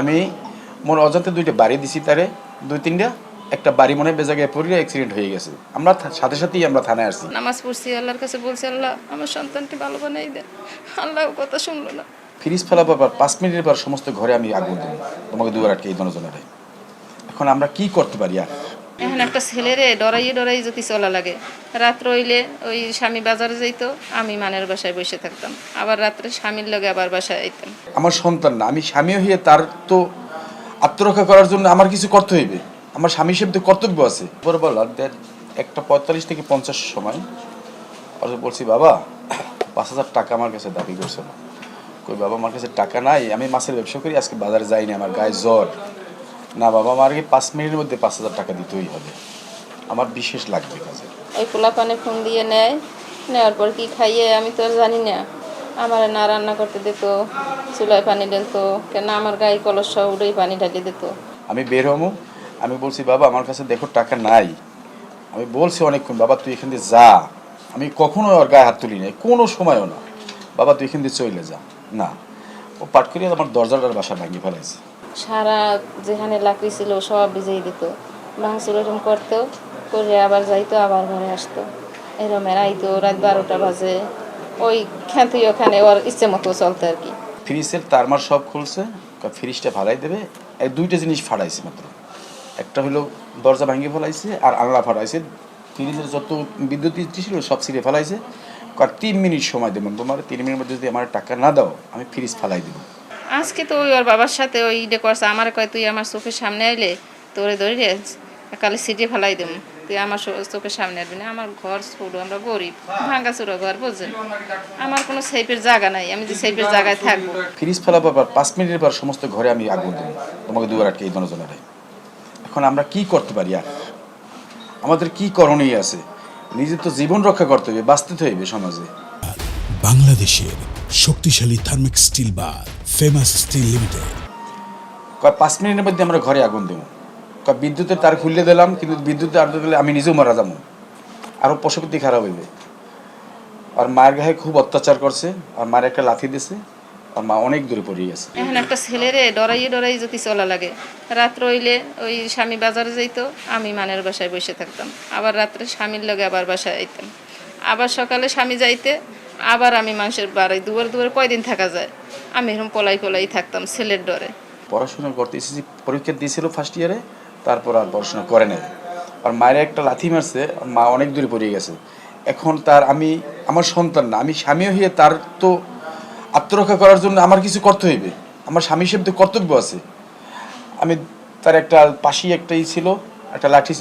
আমি মোর অজান্তে দুইটা বাড়ি দিছি তারে দুই তিনটা একটা বাড়ি মনে বেজা গিয়ে পড়লে অ্যাক্সিডেন্ট হয়ে গেছে। আমরা সাথে সাথেই আমরা থানায় আসছি। নামাজ পড়ছি আল্লাহর কাছে বলছি আল্লাহ আমার সন্তানটি ভালো বানাই দেন। আল্লাহ কথা শুনলো না। ফ্রিজ ফেলা পর পাঁচ মিনিটের পর সমস্ত ঘরে আমি আগুন দিই তোমাকে দুবার আটকে এই জনজনের এখন আমরা কি করতে পারি আর? এখন একটা ছেলেরে ডরাইয়ে ডরাই যদি চলা লাগে। রাত্র হইলে ওই স্বামী বাজারে যাইতো, আমি মানের বাসায় বসে থাকতাম। আবার রাত্রে স্বামীর লগে আবার বাসায় আইতাম। আমার সন্তান না, আমি স্বামী হয়ে তার তো আত্মরক্ষা করার জন্য আমার কিছু করতে হইবে। আমার স্বামী হিসেবে তো কর্তব্য আছে। পরে বললাম দেন একটা পঁয়তাল্লিশ থেকে পঞ্চাশ সময় আর বলছি, বাবা, পাঁচ হাজার টাকা আমার কাছে দাবি করছে না। কই, বাবা, আমার কাছে টাকা নাই, আমি মাছের ব্যবসা করি, আজকে বাজারে যাইনি, আমার গায়ে জ্বর। না বাবা আমার কি পাঁচ মিনিটের মধ্যে পাঁচ হাজার টাকা দিতেই হবে। আমার বিশেষ লাগবে কাজে। ওই পোলা পানে ফোন দিয়ে নেয় নেওয়ার পর কি খাইয়ে আমি তো জানি না। আমার না রান্না করতে দিত চুলায় পানি ঢেলতো কেন আমার গায়ে কলস উড়েই পানি ঢালি দিত। আমি বের হব আমি বলছি বাবা আমার কাছে দেখো টাকা নাই। আমি বলছি অনেকক্ষণ বাবা তুই এখান দিয়ে যা। আমি কখনো ওর গায়ে হাত তুলি নাই কোনো সময়ও না। বাবা তুই এখান দিয়ে চলে যা। না। ও পাট করিয়ে আমার দরজাটার বাসা ভাঙি ফেলাইছে। সারা যেখানে লাকড়ি ছিল, সব ভিজেই দিত। ভাঙচুর এরকম করতো, করে আবার যাইতো, আবার ঘরে আসতো। এরমের আইতো, রাত বারোটা বাজে। ওই খ্যাতি ওখানে ওর ইচ্ছে মতো চলতো আর কি। ফ্রিজের তারমার সব খুলছে ফ্রিজটা ফালাই দেবে। এই দুইটা জিনিস ফাড়াইছে মাত্র। একটা হলো দরজা ভাঙিয়ে ফেলাইছে, আর আলনা ফাড়াইছে। ফ্রিজের যত বিদ্যুৎ ছিল, সব ছিঁড়ে ফেলাইছে। কয়, তিন মিনিট সময় দেবেন তোমার, তিন মিনিটের মধ্যে যদি আমার টাকা না দাও, আমি ফ্রিজ ফালাই দেবো। আজকে তো ওই ওর বাবার সাথে ওই ইডে করছে। আমার কয় তুই আমার চোখের সামনে আইলে তোরে ধরে কালে সিটে ফেলাই দেবো তুই আমার চোখের সামনে আসবি না। আমার ঘর ছোট আমরা গরিব। ভাঙ্গা চোরা ঘর বুঝছেন? আমার কোনো সেফের জায়গা নাই। আমি যে সেফের জায়গায় থাকব। ফ্রিজ ফেলাবার পর পাঁচ মিনিটের পর সমস্ত ঘরে আমি আগুন দিই তোমাকে দুবার আটকে এই জনজনের এখন আমরা কি করতে পারি? আর আমাদের কি করণীয় আছে? নিজের তো জীবন রক্ষা করতে হবে বাঁচতে হইবে সমাজে। বাংলাদেশের শক্তিশালী থার্মিক স্টিল বা ফেমাস স্টিল লিমিটেড কয় পাঁচ মিনিটের মধ্যে আমরা ঘরে আগুন দেবো। কয় বিদ্যুতের তার খুললে দিলাম কিন্তু বিদ্যুতের আর দিলে আমি নিজেও মারা যাব। আরও পশুপতি খারাপ হইবে। আর মায়ের গায়ে খুব অত্যাচার করছে আর মায়ের একটা লাথি দিছে আর মা অনেক দূরে পড়ে গেছে। এখন একটা ছেলেরে ডরাইয়ে ডরাই যদি চলা লাগে। রাত্র হইলে ওই স্বামী বাজারে যাইতো আমি মানের বাসায় বসে থাকতাম। আবার রাত্রে স্বামীর লগে আবার বাসায় আইতাম। আবার সকালে স্বামী যাইতে আবার আমি মানুষের বাড়ি দুয়ার দুবার কয়দিন থাকা যায়? আমি এরকম পলাই পলাই থাকতাম ছেলের ডরে। পড়াশোনা করতে এসেছি পরীক্ষা দিয়েছিল ফার্স্ট ইয়ারে তারপর আর পড়াশোনা করে নাই। আর মায়ের একটা লাথি মারছে মা অনেক দূরে পড়ে গেছে। এখন তার আমি, আমার সন্তান না, আমি স্বামী হয়ে তার তো আত্মরক্ষা করার জন্য আমার কিছু করতে হইবে। আমার স্বামী হিসেবে তো কর্তব্য আছে। আমি তার একটা পাশেই একটাই ছিল, একটা লাঠি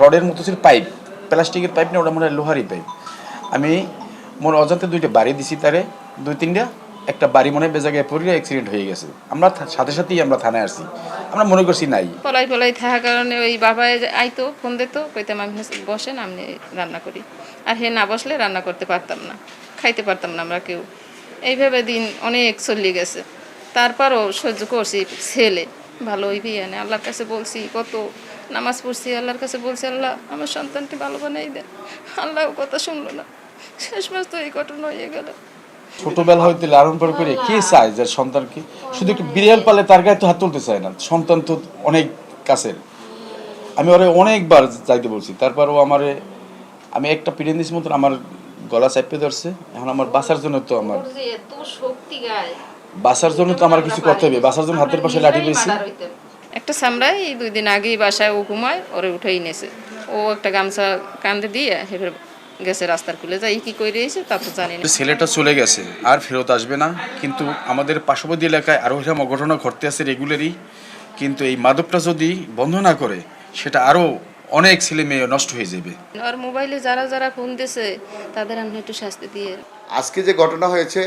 রডের মতো ছিল পাইপ, প্লাস্টিকের পাইপ না, ওটা মনে হয় লোহারই পাইপ। আমি মোর অজান্তে দুইটা বাড়ি দিছি তারে, দুই তিনটা, একটা বাড়ি মনে হয় বেজাগায় পড়লে অ্যাক্সিডেন্ট হয়ে গেছে। আমরা সাথে সাথেই আমরা থানায় আসছি। আমরা মনে করছি নাই। পলাই পলাই থাকার কারণে ওই বাবা আইতো, ফোন দিত, কইতাম আমি বসেন, আমি রান্না করি। আর হে না বসলে রান্না করতে পারতাম না, খাইতে পারতাম না আমরা কেউ। এইভাবে দিন অনেক চলে গেছে। তারপরও সহ্য করছি ছেলে। ভালো হইবি এনে আল্লাহর কাছে বলছি, কত নামাজ পড়ছি, আল্লাহর কাছে বলছি, আল্লাহ আমার সন্তানটি ভালো বানাই দেন। আল্লাহ কথা শুনলো না। শেষ মাস তো এই ঘটনা হয়ে গেল। ছোটবেলা হইতে লালন পালন করে কে চায় যে সন্তানকে শুধু একটু বিড়াল পালে তার গায়ে তো হাত তুলতে চায় না। সন্তান তো অনেক কাছের। আমি ওরে অনেকবার যাইতে বলছি। তারপর ও আমারে আমি একটা পিড়েন মতন আমার গলা চাপে ধরছে। এখন আমার বাসার জন্য তো আমার এত শক্তি গায়। বাসার জন্য তো আমার কিছু করতে হবে। বাসার জন্য হাতের পাশে লাঠি পেয়েছি একটা সামরাই দুই দিন আগেই বাসায় ও ঘুমায় ওরে উঠেই নেছে ও একটা গামছা কান্দে দিয়ে গেছে রাস্তার খুলে যাই কি করে এসে তা তো জানি না। ছেলেটা চলে গেছে আর ফেরত আসবে না। কিন্তু আমাদের পার্শ্ববর্তী এলাকায় আরও এরকম অঘটনা ঘটতে আছে রেগুলারই কিন্তু এই মাদকটা যদি বন্ধ না করে সেটা আরও অনেক ছেলে মেয়ে নষ্ট হয়ে যাবে। আর মোবাইলে যারা যারা ফোন দিছে তাদের আমি একটু শাস্তি দিয়ে। আজকে যে ঘটনা হয়েছে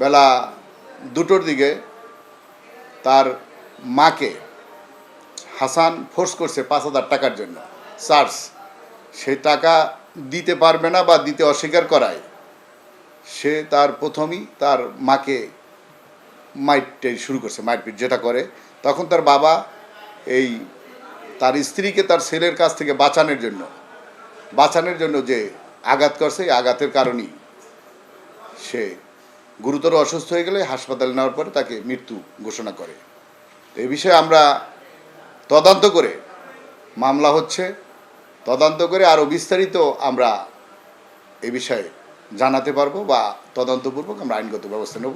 বেলা দুটোর দিকে তার মাকে হাসান ফোর্স করছে পাঁচ হাজার টাকার জন্য। চার্জ সেই টাকা দিতে পারবে না বা দিতে অস্বীকার করায়। সে তার প্রথমেই তার মাকে মাইটে শুরু করছে মারপিট যেটা করে। তখন তার বাবা এই তার স্ত্রীকে তার ছেলের কাছ থেকে বাঁচানোর জন্য বাঁচানোর জন্য যে আঘাত করছে, এই আঘাতের কারণেই সে গুরুতর অসুস্থ হয়ে গেলে হাসপাতালে নেওয়ার পরে তাকে মৃত্যু ঘোষণা করে। এই বিষয়ে আমরা তদন্ত করে মামলা হচ্ছে। তদন্ত করে আরও বিস্তারিত আমরা এ বিষয়ে জানাতে পারব বা তদন্তপূর্বক আমরা আইনগত ব্যবস্থা নেব।